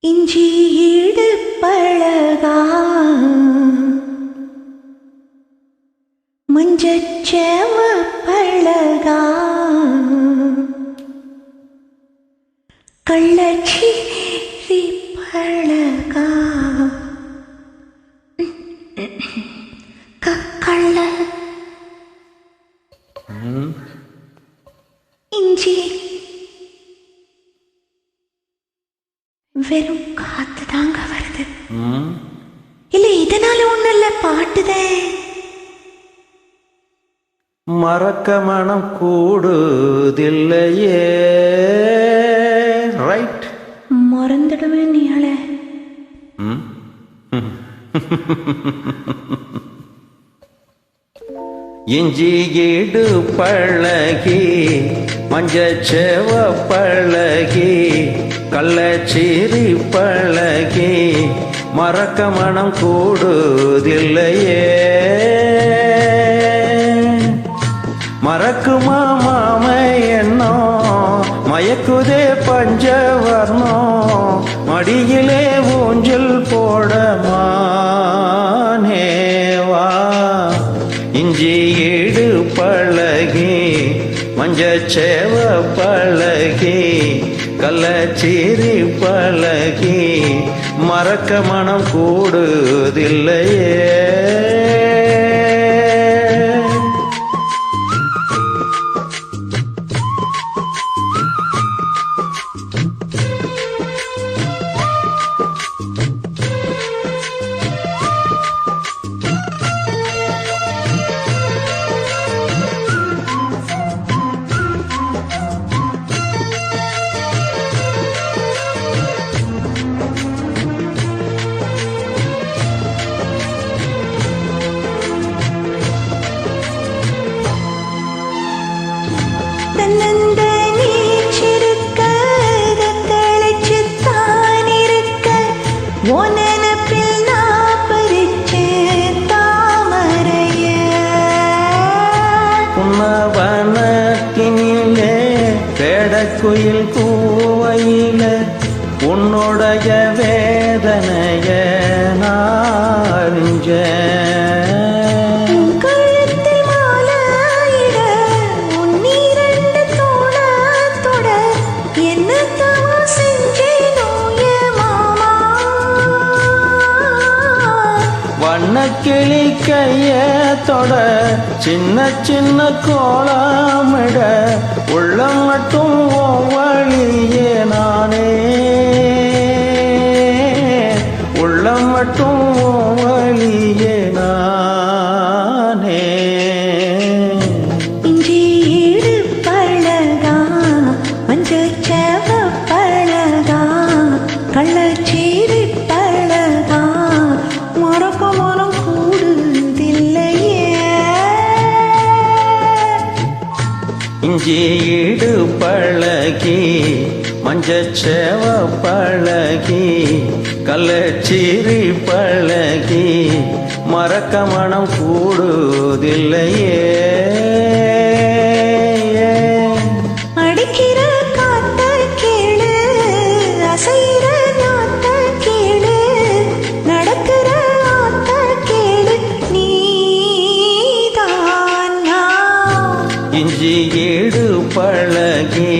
இஞ்சி ஈடு பழகா. மஞ்சச்சேவ பழகா. கள்ள. இஞ்சி வெறும் காத்து தாங்க வருது. இல்ல இதனால ஒண்ணு இல்ல பாட்டுதான் மறக்க மனம் கூடுதில்லையே. ரைட் மறந்துடுவேன் நீளே இஞ்சி ஈடு பழகி மஞ்சச்சேவ பழகி கள்ளச்சீரி பழகி மறக்க மனம் கூடுதில்லையே. மறக்குமா மாமை என்னோ மயக்குதே பஞ்சவர்ணோ மடியிலே ஊஞ்சல் போ செவ பழகி கள்ளச்சீரி பழகி மறக்க மனம் கூடுதில்லையே உன் நினப்பில் பேடக்குயில் கூவையில உன்னுடைய வேதனைய. வண்ணக்கிளி கைய தொட சின்ன சின்ன கோலமிட உள்ளம் மட்டும் உன் வழியே நானே. உள்ளம் மட்டும் உன் வழியே நானே. இஞ்சி ஈடு பழகா மஞ்சச்சேவ பழகா கள்ளச்சி இஞ்சி ஈடு பழகி மஞ்சச்சேவ பழகி கள்ளச்சீரி பழகி மறக்க மனம் கூடுதில்லையே. இஞ்சி ஏடு பழகி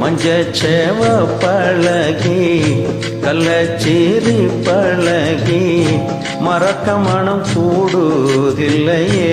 மஞ்சச்சேவ பழகி கள்ளச்சேரி பழகி மறக்க மனம் கூடுதில்லையே